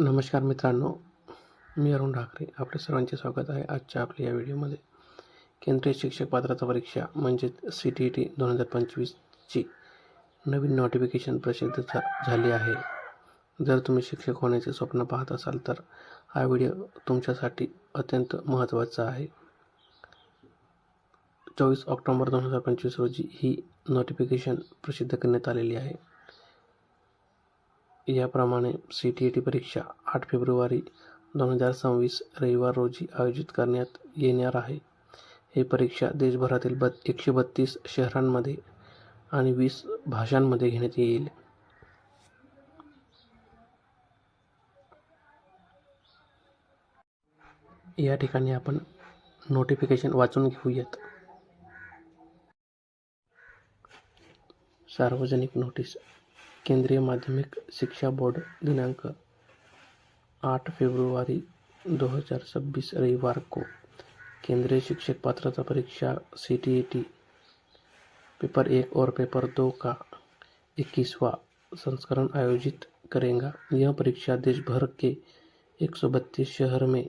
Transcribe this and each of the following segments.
नमस्कार मित्रांनो मी अरुण ठाकरे. आपले सर्वांचे स्वागत आहे आजच्या आपल्या या व्हिडिओमध्ये. केंद्रीय शिक्षक पात्रता परीक्षा म्हणजेच सी टी ई टी दोन हजार पंचवीसची नवीन नोटिफिकेशन प्रसिद्ध झा झाली आहे. जर तुम्ही शिक्षक होण्याचे स्वप्न पाहत असाल तर हा व्हिडिओ तुमच्यासाठी अत्यंत महत्त्वाचा आहे. चोवीस ऑक्टोंबर दोन हजार पंचवीस रोजी ही नोटिफिकेशन प्रसिद्ध करण्यात आलेली आहे. याप्रमाणे सी टी ई टी परीक्षा आठ फेब्रुवारी दोन हजार सव्वीस रविवार रोजी आयोजित करण्यात येणार आहे. ही परीक्षा देशभरातील बत् एकशे बत्तीस शहरांमध्ये आणि वीस भाषांमध्ये घेण्यात येईल. या ठिकाणी आपण नोटिफिकेशन वाचून घेऊयात. सार्वजनिक नोटीस केंद्रीय माध्यमिक शिक्षा बोर्ड दिनांक आठ फरवरी 2026 रविवार को केंद्रीय शिक्षक पात्रता परीक्षा सी टी पेपर एक और पेपर दो का इक्कीसवा संस्करण आयोजित करेगा। यह परीक्षा देश भर के 132 शहर में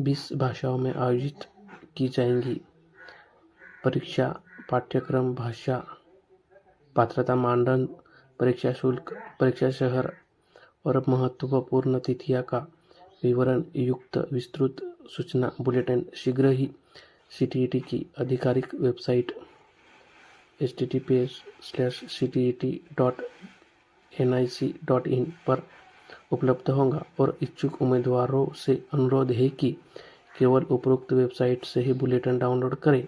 20 भाषाओं में आयोजित की जाएँगी। परीक्षा पाठ्यक्रम भाषा पात्रता मानदंड, परीक्षा शुल्क, परीक्षा शहर और महत्वपूर्ण तिथिया का विवरण, युक्त, विस्तृत सूचना, बुलेटिन, शीघ्र ही सी टी ई टी की आधिकारिक website H T T P S slash C T E T dot N I C dot in पर उपलब्ध होगा और इच्छुक उम्मीदवारों से अनुरोध है कि केवल उपरोक्त वेबसाइट से ही बुलेटिन डाउनलोड करें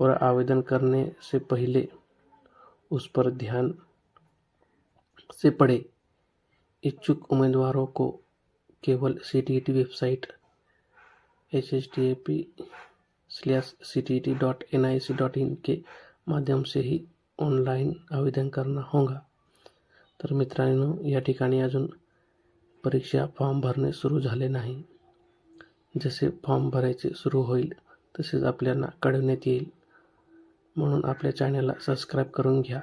और आवेदन करने से पहले उस पर ध्यान से पढ़े। इच्छुक उम्मीदवारों को केवल C T T website H H T A P slash C T T dot N I C dot in के माध्यम से ही ऑनलाईन आवेदन करना होगा। तर मित्रांनो, या ठिकाणी अजून परीक्षा फॉर्म भरणे सुरू झाले नाही। जसे फॉर्म भरायचे सुरू होईल, तसेच आपल्याला कळवण्यात येईल। म्हणून आपल्या चॅनलला सबस्क्राईब करून घ्या.